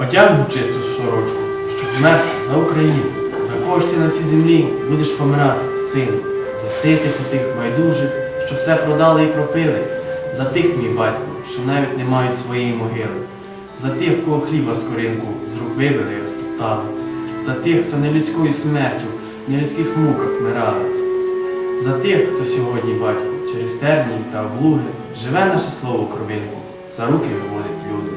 Одягнув чисту сорочку, щоб вмерти за Україну. За кого ти на цій землі будеш помирати, сину, за ситих у тих байдужих, що все продали і пропили, за тих, мій батько, що навіть не мають своєї могили, за тих, в кого хліба з коринку з рук вибили і розтоптали, за тих, хто не людською смертю, в нелюдських муках вмирали, за тих, хто сьогодні, батько, через тернії та облуги живе наше слово кровинку, за руки виводить люди.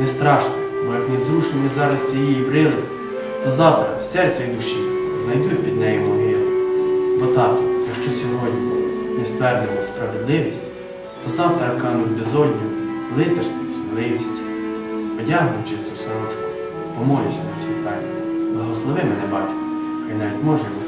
Не страшно, бо як не зрушимо зараз цієї брили, то завтра в серця і душі знайдуть під нею могили. Бо тату, якщо сьогодні не ствердимо справедливість, то завтра кануть безодню лицарство і сміливість. Одягну чисту сорочку, помолюся на світанні. Благослови мене, батько, хай навіть може й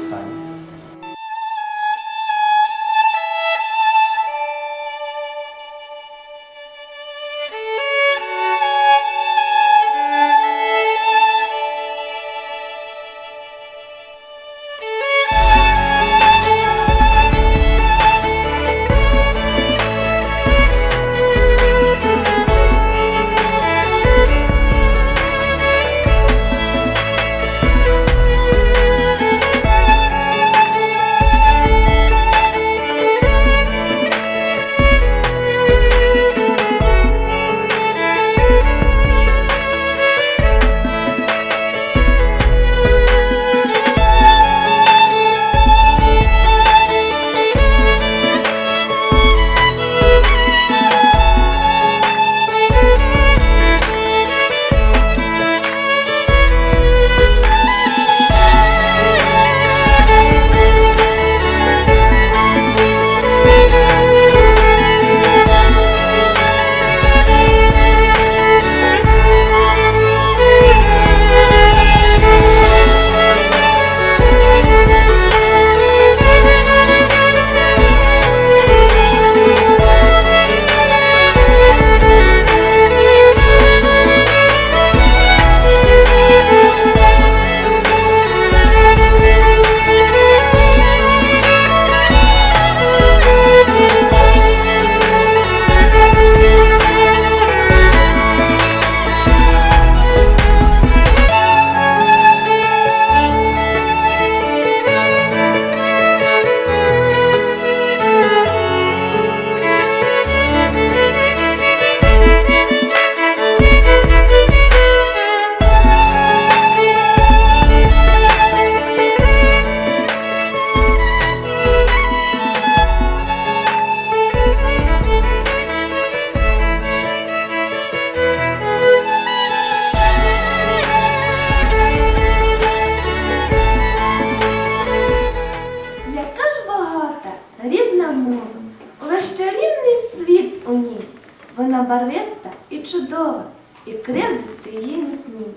Вона барвиста і чудова, і кривдити її не смій.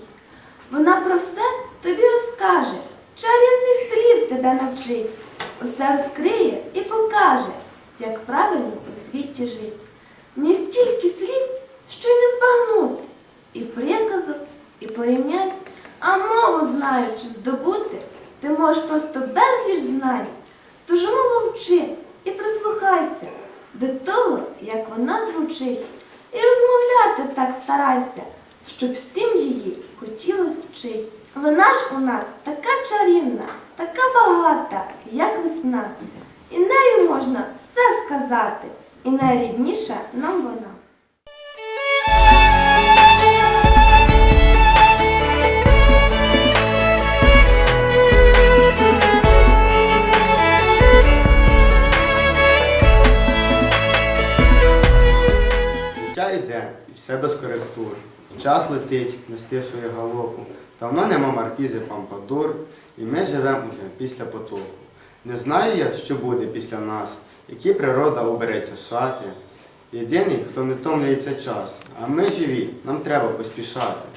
Вона про все тобі розкаже, чарівних слів тебе навчить, усе розкриє і покаже, як правильно у світі жити. В стільки слів, що й не збагнути, і приказок, і порівнянь, а мову знаючи здобути, ти можеш просто безліч знань. Тож мову вчи і прислухайся до того, як вона звучить, і розмовляти так старайся, щоб всім її хотілось вчить. Вона ж у нас така чарівна, така багата, як весна. І нею можна все сказати, і найрідніша нам вона. Все без коректур. Час летить, не стишує галопу. Давно нема маркізи Пампадур, і ми живемо уже після потоку. Не знаю я, що буде після нас, які природа обереться шати. Єдиний, хто не томлюється час, а ми живі, нам треба поспішати.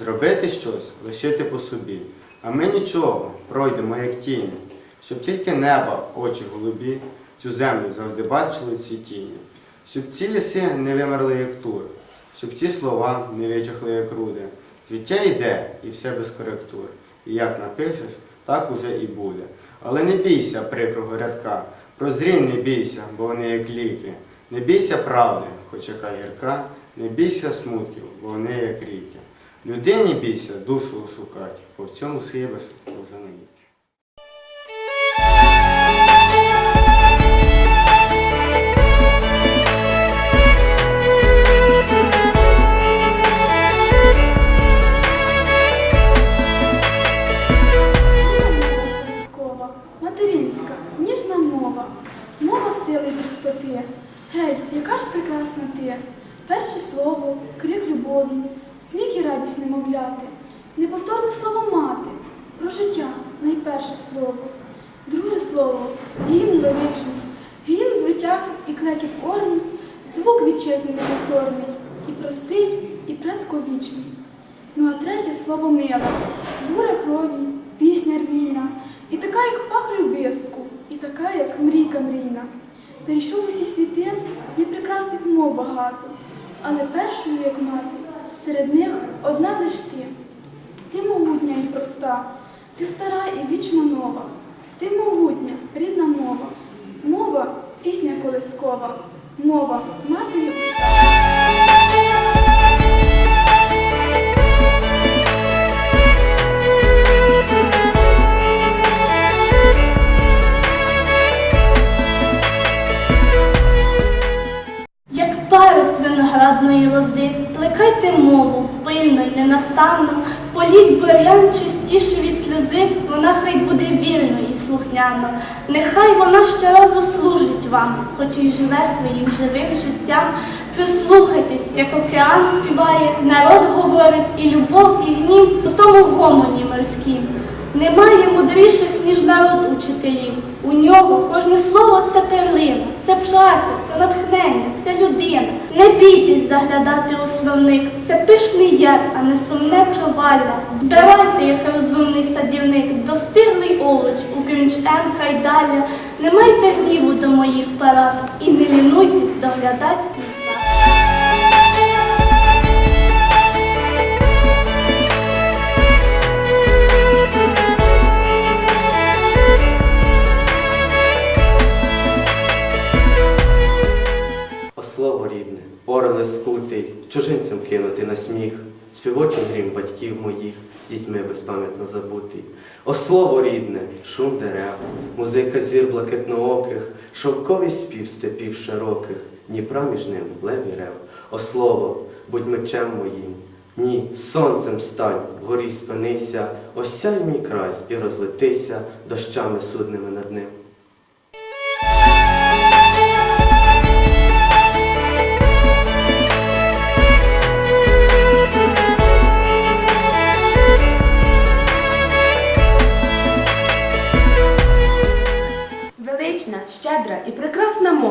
Зробити щось, лишити по собі. А ми нічого, пройдемо як тіні, щоб тільки неба, очі голубі, цю землю завжди бачили в світінні. Щоб ці ліси не вимерли, як тур, щоб ці слова не вичахли, як руди. Життя йде і все без коректур. І як напишеш, так уже і буде. Але не бійся прикрого рядка, прозрінь не бійся, бо вони як ліки. Не бійся правди, хоч яка гірка, не бійся смутків, бо вони як ріки. Людині бійся, душу шукать, по в цьому схибиш уже навіки. Неповторний, і простий, і предковічний. Ну а третє слово мила, буря крові, пісня рвійна, і така, як пах любистку, і така, як мрійка мрійна. Перейшов усі світи, є прекрасних мов багато, але першою, як мати, серед них одна лиш ти. Ти могутня і проста, ти стара і вічно нова. Ти могутня, рідна мова. Мова пісня колискова, мова матері уста. Виноградної лози, плекайте мову, пильно й ненастанно, політь бурян чистіше від сльози, вона хай буде вірно і слухняно. Нехай вона щоразу служить вам, хоч і живе своїм живим життям. Прислухайтесь, як океан співає, народ говорить, і любов, і гнів у тому гомоні морськім. Немає мудріших, ніж народ учителів. У нього кожне слово це перлина, це праця, це натхнення, це людина. Не бійтесь заглядати у словник, це пишний яр, а не сумне провалля. Збирайте, як розумний садівник, достиглий овоч у крінч енка й даля. Не майте гніву до моїх парад і не лінуйтесь доглядати свій сад. Ореле скутий, чужинцям кинути на сміх, співочий грім батьків моїх, дітьми безпам'ятно забутий. О слово рідне, шум дерев, музика зір блакитнооких, шовковий спів степів широких, Дніпра між ним леві рев. О слово, будь мечем моїм. Ні, сонцем стань, вгорі спинися, осяй мій край і розлетися дощами судними над ним.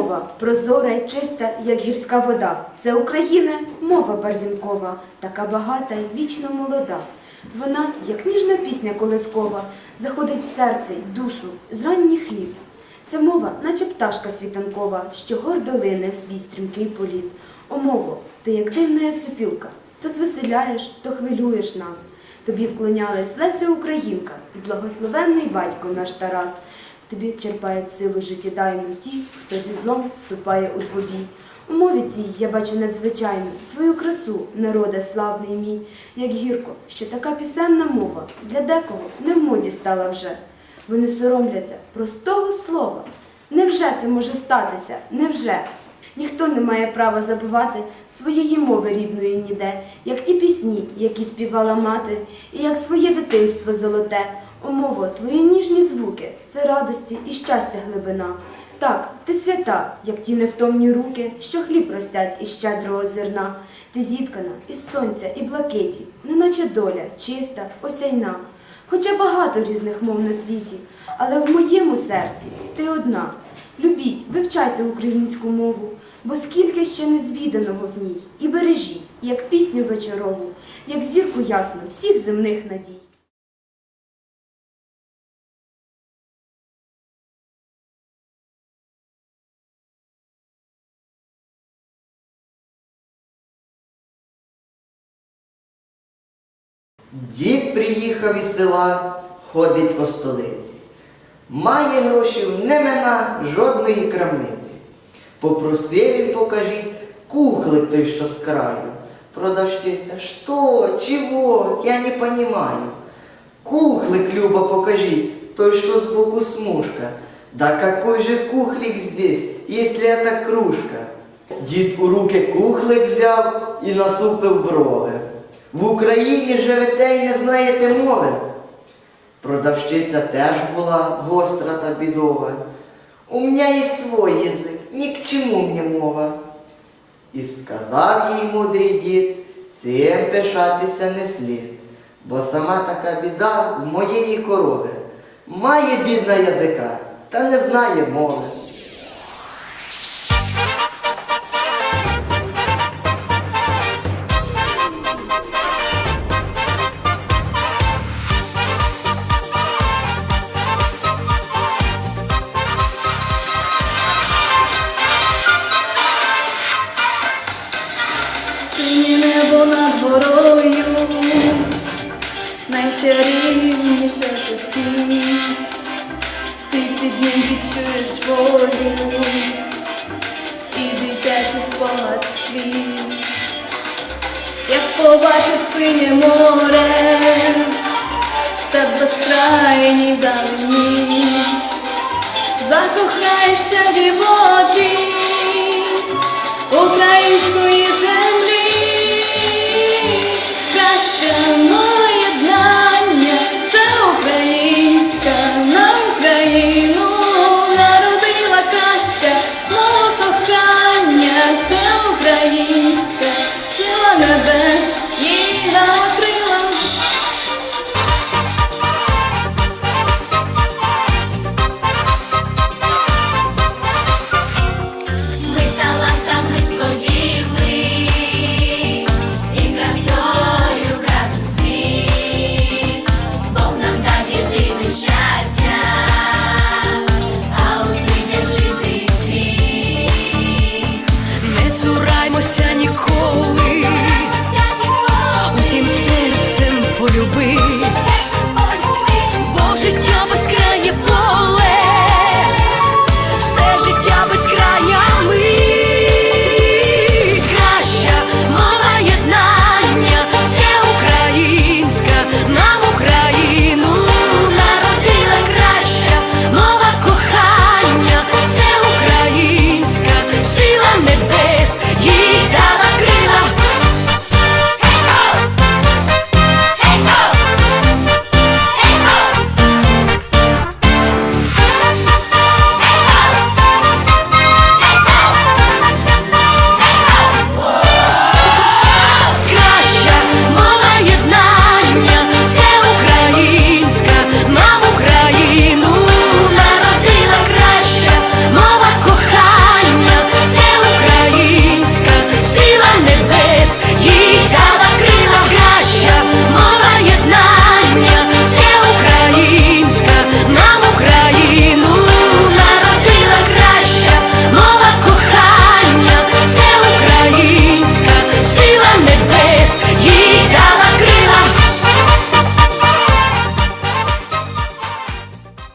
Мова, прозора й чиста, як гірська вода. Це України мова барвінкова, така багата й вічно молода. Вона, як ніжна пісня колискова, заходить в серце й душу з ранніх хліб. Ця мова, наче пташка світанкова, що гордо лине в свій стрімкий політ. О, мово, ти як дивна супілка, то звеселяєш, то хвилюєш нас. Тобі вклонялась Леся Українка і благословенний батько наш Тарас. Тобі черпають силу життєдайну ті, хто зі злом вступає у двобій. У мові цій я бачу надзвичайну твою красу, народе славний мій, як гірко, що така пісенна мова для декого не в моді стала вже. Вони соромляться простого слова. Невже це може статися? Невже? Ніхто не має права забувати своєї мови рідної ніде, як ті пісні, які співала мати, і як своє дитинство золоте. О, мово, твої ніжні звуки це радості і щастя глибина. Так, ти свята, як ті невтомні руки, що хліб ростять із щедрого зерна. Ти зіткана із сонця і блакиті, неначе доля, чиста, осяйна. Хоча багато різних мов на світі, але в моєму серці ти одна. Любіть, вивчайте українську мову, бо скільки ще незвіданого в ній, і бережіть, як пісню вечорову, як зірку ясну всіх земних надій. Дід приїхав із села, ходить по столиці. Має грошів не мина жодної крамниці. Попросив він покажіть кухлик той, що з краю. Продавщиця, что, чего, я не понимаю. Кухлик, Люба, покажи, той, что сбоку смушка. Да какой же кухлик здесь, если это кружка? Дід у руки кухлик взяв і насупив брови. В Україні живете і не знаєте мови. Продавщиця теж була гостра та бідова. У мене і свой язик, ні к чому мені мова. І сказав їй мудрий дід, цим пишатися не слід, бо сама така біда в моєї корови. Має бідна язика, та не знає мови. Синє небо над горою, найчарівніше з усіх. Ти під ним відчуєш волю і дитячий спогад свій. Як побачиш синє море, степ безкрайній вдалині, закохаєшся дівою.